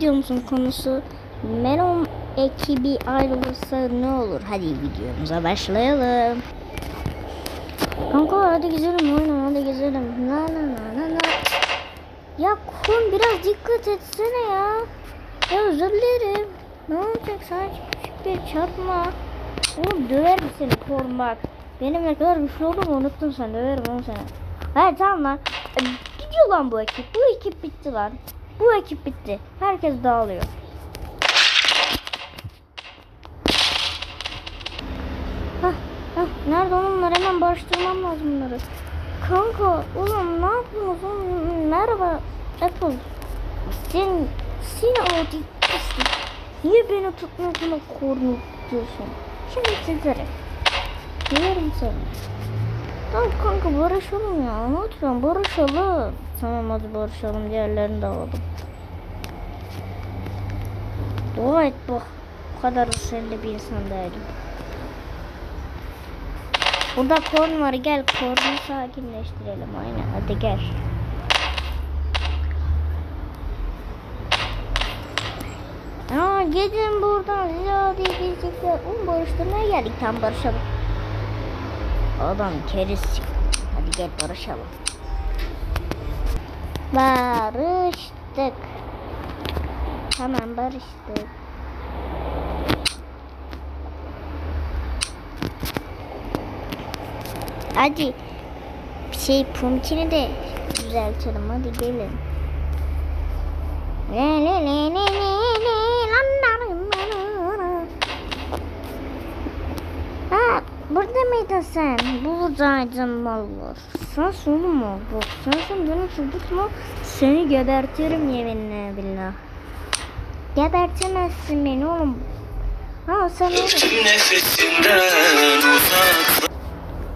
videomuzun konusu Melon ekibi ayrılırsa ne olur? Hadi videomuza başlayalım. Kanka hadi gezelim oyna hadi gezelim. La la la la la. Ya kum biraz dikkat etsene ya. Ya özür dilerim. Ne olacak sana küçük bir çarpma. Oğlum döverim seni korun. Benim ne kadar güçlü olduğumu unuttun sen döverim onu sana. Hayır tamam lan. Gidiyor lan bu ekip. Bu ekip bitti lan. Bu ekip bitti. Herkes dağılıyor. Hah, hah, nerede onlar? Hemen barıştırmam lazım bunları. Kanka, oğlum ne yapıyorsun? oğlum? Merhaba, Apple. Sen, sen dikmişsin. Niye beni tutmadığına kornu diyorsun? Şimdi sizlere. Yerim seni. Tamam kanka barışalım ya. Lütfen barışalım. Tamam hadi barışalım. Diğerlerini de alalım. Dua et bu. Kadar ısrarlı bir insan değilim. Burada korn var. Gel kornu sakinleştirelim. Aynen. Hadi gel. Aa, gidin buradan. Ya diye gelecekler. Um barıştırmaya geldik. Tam barışalım. Adam keriz. Hadi gel barışalım. Barıştık. Tamam barıştık. Hadi şey pumpkini de düzeltelim hadi gelin. Le le lan lan lan lan. Ha burada mıydın sen? Buradaydın valla. Sen sonu mu? Bak sen sen beni çıldırtma. Seni gebertirim yeminle billah. Gebertemezsin beni oğlum. Ha sen oğlum. Nefesinden uzak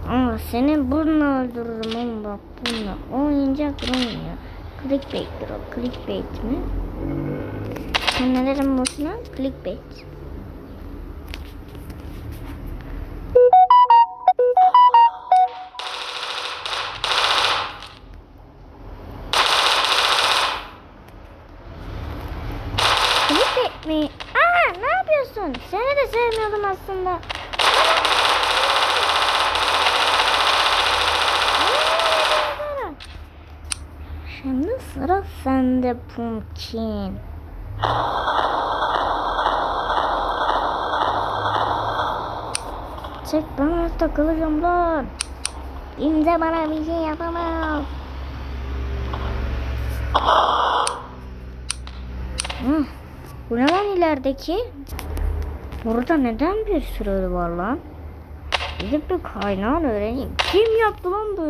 Ama senin burnunu öldürürüm oğlum bak bununla. Oyuncak oynuyor. Clickbait'tir o. Clickbait mi? Sen ne derim boşuna? Clickbait. Mi? Aa ne yapıyorsun? Seni de sevmiyordum aslında. Şimdi sıra sende Pumpkin. Çek bana takılacağım lan. Kimse bana bir şey yapamaz. Hı. Bu ne lan ilerideki? Burada neden bir sürü var lan? Gidip bir kaynağını öğreneyim. Kim yaptı lan bu?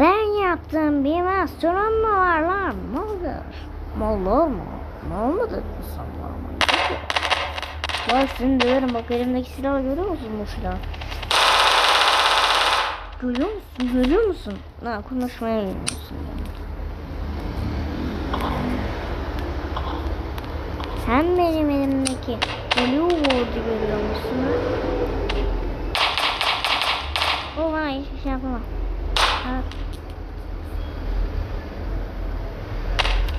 Ben yaptım bilmez sorun mu var lan? Ne olur? Olur mu? Ne olmadı insanlar mı? Bak seni döverim bak elimdeki silahı görüyor musun bu silahı? Görüyor musun? Görüyor musun? Ha konuşmaya geliyorsun. Sen benim elimdeki Blue Ward'u görüyor musun? O bana hiçbir şey yapamaz. Ha.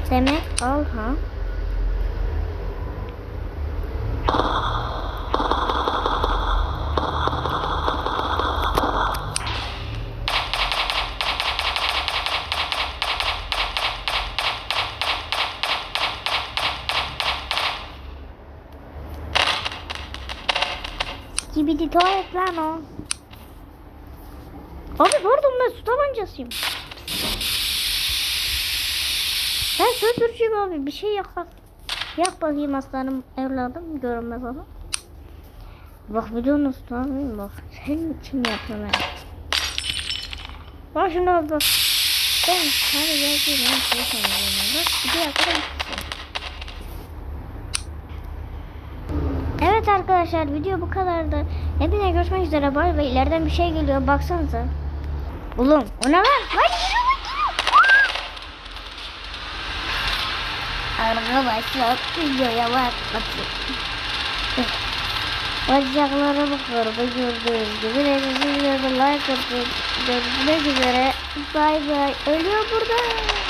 Demek al ha. Skibidi tuvalet lan o. Abi pardon ben su tabancasıyım. Ben söndürücüyüm abi bir şey yak. Yak bakayım aslanım evladım görünmez ama. Bak biliyor musun abi bak senin için yapıyorum ben. Bak şuna bak. Ben hadi gel gel ben şey sanıyorum. Bak bir dakika Evet arkadaşlar video bu kadardı. Hepinize görüşmek üzere. Bay bay. İleriden bir şey geliyor. Baksanıza. Oğlum o ne lan? Lan Arkadaşlar videoya bakmasın. Bacaklara bakıyorum. Gördüğünüz gibi. Neyse videoda like atın. Görüşmek üzere. Bay bay. Ölüyor burada.